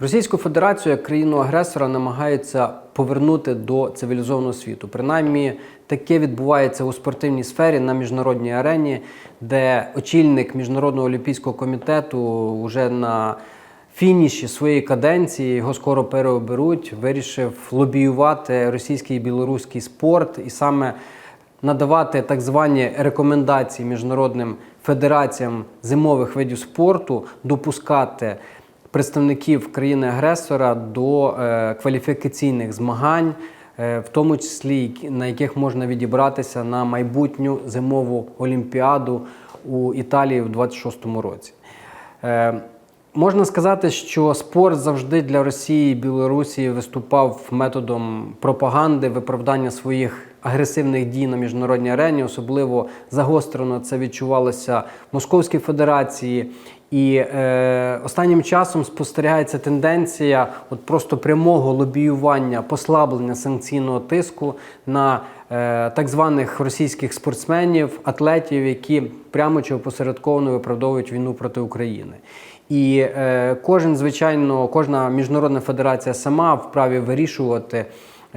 Російську Федерацію як країну-агресора намагаються повернути до цивілізованого світу. Принаймні, таке відбувається у спортивній сфері на міжнародній арені, де очільник Міжнародного олімпійського комітету вже на фініші своєї каденції його скоро переоберуть, вирішив лобіювати російський і білоруський спорт і саме надавати так звані рекомендації міжнародним федераціям зимових видів спорту, допускати представників країни-агресора до е, кваліфікаційних змагань, е, в тому числі на яких можна відібратися на майбутню зимову олімпіаду у Італії в 26-му році. Е, Можна сказати, що спорт завжди для Росії і Білорусі виступав методом пропаганди, виправдання своїх агресивних дій на міжнародній арені. Особливо загострено це відчувалося в Московській Федерації. І е, останнім часом спостерігається тенденція от просто прямого лобіювання, послаблення санкційного тиску на е, так званих російських спортсменів, атлетів, які прямо чи опосередковано виправдовують війну проти України. І е, кожен, звичайно, кожна міжнародна федерація сама вправі вирішувати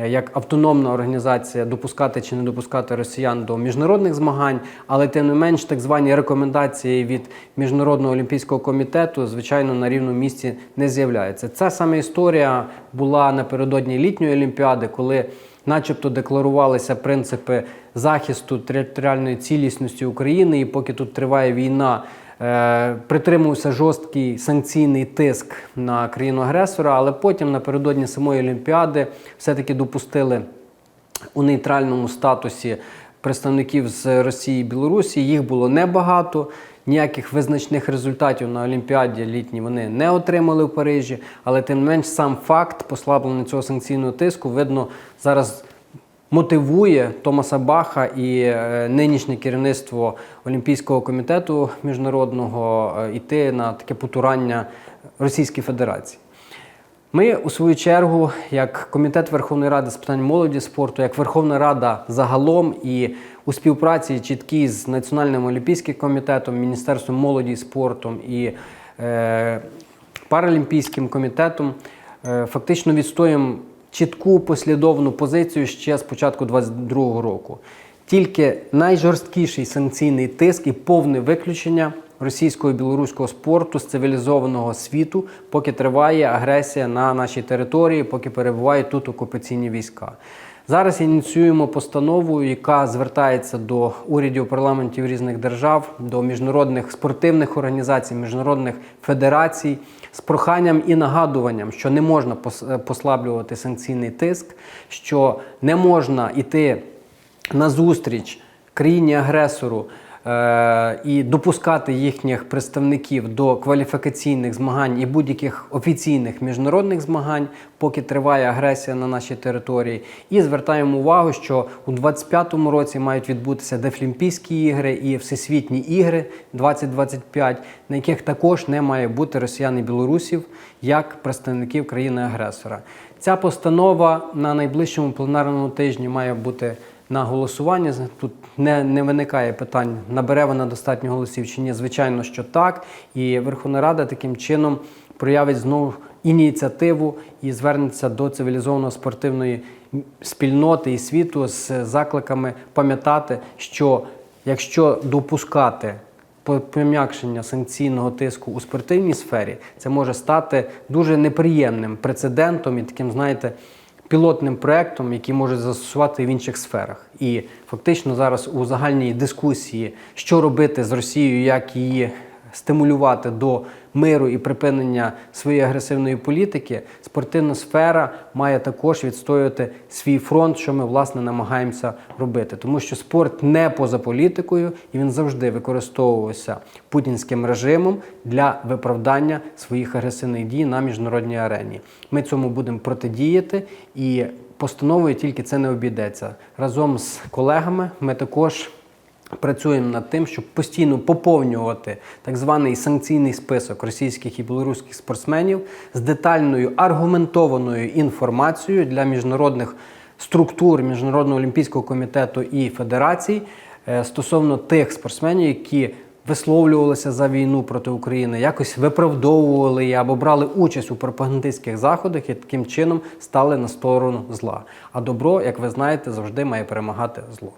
як автономна організація допускати чи не допускати росіян до міжнародних змагань, але тим не менш так звані рекомендації від міжнародного олімпійського комітету, звичайно, на рівному місці не з'являються. Ця саме історія була напередодні літньої олімпіади, коли начебто декларувалися принципи захисту територіальної цілісності України, і поки тут триває війна. Е, Притримувався жорсткий санкційний тиск на країну-агресора, але потім напередодні самої Олімпіади все-таки допустили у нейтральному статусі представників з Росії і Білорусі. Їх було небагато. Ніяких визначних результатів на Олімпіаді літній вони не отримали в Парижі, але тим не менш сам факт послаблення цього санкційного тиску видно зараз мотивує Томаса Баха і е, нинішнє керівництво Олімпійського комітету міжнародного е, йти на таке потурання Російській Федерації. Ми, у свою чергу, як Комітет Верховної Ради з питань молоді спорту, як Верховна Рада загалом і у співпраці чіткій з Національним олімпійським комітетом, Міністерством молоді і спорту і е, Паралімпійським комітетом, е, фактично відстоюємо чітку послідовну позицію ще з початку 2022 року. Тільки найжорсткіший санкційний тиск і повне виключення російського і білоруського спорту з цивілізованого світу, поки триває агресія на нашій території, поки перебувають тут окупаційні війська. Зараз ініціюємо постанову, яка звертається до урядів парламентів різних держав, до міжнародних спортивних організацій, міжнародних федерацій з проханням і нагадуванням, що не можна пос- послаблювати санкційний тиск, що не можна йти на зустріч країні-агресору е, і допускати їхніх представників до кваліфікаційних змагань і будь-яких офіційних міжнародних змагань, поки триває агресія на нашій території. І звертаємо увагу, що у 2025 році мають відбутися Дефлімпійські ігри і Всесвітні ігри 2025, на яких також не має бути росіян і білорусів як представників країни-агресора. Ця постанова на найближчому пленарному тижні має бути на голосування. Тут не, не виникає питань, набере вона достатньо голосів чи ні. Звичайно, що так. І Верховна Рада таким чином проявить знову ініціативу і звернеться до цивілізованої спортивної спільноти і світу з закликами пам'ятати, що якщо допускати пом'якшення санкційного тиску у спортивній сфері, це може стати дуже неприємним прецедентом і таким, знаєте, пілотним проектом, який може застосувати в інших сферах. І фактично зараз у загальній дискусії, що робити з Росією, як її стимулювати до миру і припинення своєї агресивної політики, спортивна сфера має також відстоювати свій фронт, що ми власне намагаємося робити. Тому що спорт не поза політикою, і він завжди використовувався путінським режимом для виправдання своїх агресивних дій на міжнародній арені. Ми цьому будемо протидіяти і постановою тільки це не обійдеться. Разом з колегами ми також працюємо над тим, щоб постійно поповнювати так званий санкційний список російських і білоруських спортсменів з детальною аргументованою інформацією для міжнародних структур Міжнародного олімпійського комітету і федерацій е, стосовно тих спортсменів, які висловлювалися за війну проти України, якось виправдовували її або брали участь у пропагандистських заходах і таким чином стали на сторону зла. А добро, як ви знаєте, завжди має перемагати зло.